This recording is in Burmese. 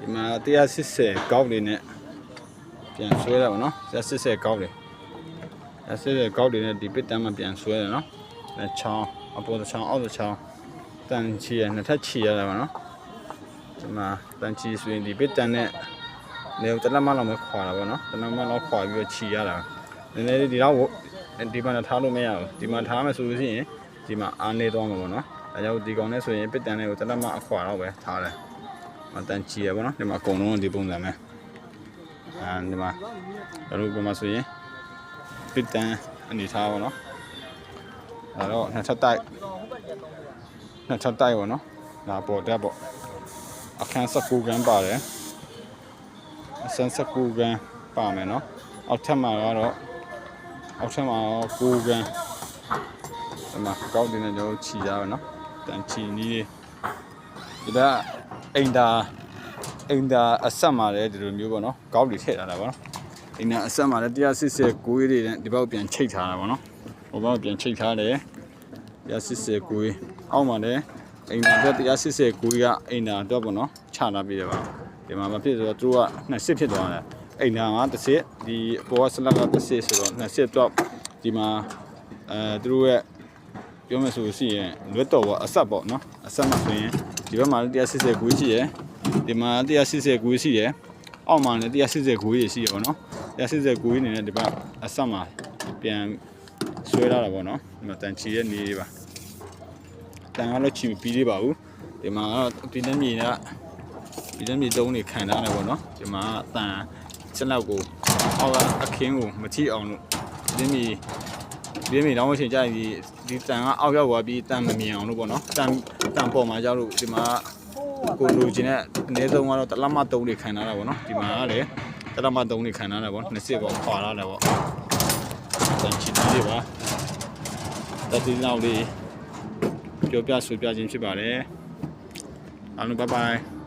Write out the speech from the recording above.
ဒီမှာ180ကောက်လေးနဲ့ပြန်ဆွဲတာပေါ့နော်180ကောက်လေး180ကောက်လေးနဲ့ဒီပစ်တန်းမှာပြန်ဆွဲတယ်နော်အဲချောင်းအပေါ်တစ်ချောင်းအောက်တစ်ချောင်းတန်ချီရနှစ်ထပ်ချီရတာပေါ့နော်ဒီမှာတန်ချီဆိုရင်ဒီပစ်တန်းနဲ့နေတလက်မလောက်ပဲခွာတာပေါ့နော်တလက်မလောက်ခွာပြီးတော့ချီရတာနည်းနည်းလေးဒီတော့ဒီမှာထားလို့မရဘူးဒီမှာထားမယ်ဆိုလို့ရှိရင်ဒီမှာအားနေသွားမှာပေါ့နော်အဲကြောင့်ဒီကောင်နဲ့ဆိုရင်ပစ်တန်းလေးကိုတလက်မအခွာတော့ပဲထားတယ် မတန်ချီရပါတော့ဒီမှာအကုန်လုံးဒီပုံစံပဲအဲဒီမှာတို့ကမှဆိုရင်ပစ်တန်အနေထားပါတော့အဲတော့နှစ်ထပ်တိုက်နှစ်ထပ်တိုက်ပါတော့ဒါပေါ်တက်ပေါ့အခန်း19ခန်းပါတယ်အစမ်း19ခန်းပါမယ်နော်အောက်ထပ်မှာကတော့အောက်ထပ်မှာ9ခန်းဒီမှာကောက်တင်နေတော့ခြီရပါနော်တန်ချီနီးလေးဒါက အိမ်သာအိမ်သာအဆက်မှာလည်းဒီလိုမျိုးပေါ့နော်ကောက်တွေထည့်ထားတာပေါ့နော်အိမ်သာအဆက်မှာလည်း180ကိုးတွေနဲ့ဒီဘက်ကိုပြန်ချိတ်ထားတာပေါ့နော်ဟိုဘက်ကိုပြန်ချိတ်ထားတယ်180ကိုးအောက်မှာလည်းအိမ်သာအတွက်180ကိုးကအိမ်သာအတွက်ပေါ့နော်ခြာထားပြီးတယ်ပါဒီမှာမဖြစ်ဆိုတော့သူတို့က20ဖြစ်သွားတယ်အိမ်သာက30ဒီအပေါ်ကဆလက်က30ဆိုတော့20တော့ဒီမှာအဲသူတို့ရဲ့ပြောမယ်ဆိုလို့ရှိရင်လွတ်တော်ပေါ့အဆက်ပေါ့နော်အဆက်မှာဆိုရင် ဒီဘက်မှာလည်း180ဂွေးရှိရယ်ဒီမှာ180ဂွေးရှိရယ်အောက်မှာလည်း180ဂွေးရှိရယ်ပေါ့နော်180ဂွေးအနေနဲ့ဒီဘက်အဆက်မှာပြန်ဆွဲထားတာပေါ့နော်ဒီမှာတန်ချီရဲ့နေလေးပါတန်ကတော့ချီပြီးသေးပါဘူးဒီမှာကတော့ပြည်နှမြေကပြည်နှမြေတုံးနေခံထားတယ်ပေါ့နော်ဒီမှာတန်ချက်လောက်ကိုအောက်ကအခင်းကိုမထိအောင်လို့ပြည်နှမြေ ဒီမိတော့ချင်းကြာဒီဒီတန်ကအောက်ရောက်သွားပြီးတန်မမြင်အောင်လို့ပေါ့နော်တန်တန်ပေါ်မှာကြောက်လို့ဒီမှာကိုလူချင်းနဲ့အနည်းဆုံးကတော့တလမ3တွေခံထားတာပေါ့နော်ဒီမှာကလည်းတလမ3တွေခံထားတာပေါ့20ပေါ့ခွာလာတယ်ပေါ့တန်ချီတီးတွေပါတတိနောက်လေးပြောပြဆွေးပြခြင်းဖြစ်ပါတယ်အားလုံးဘိုင်ဘိုင်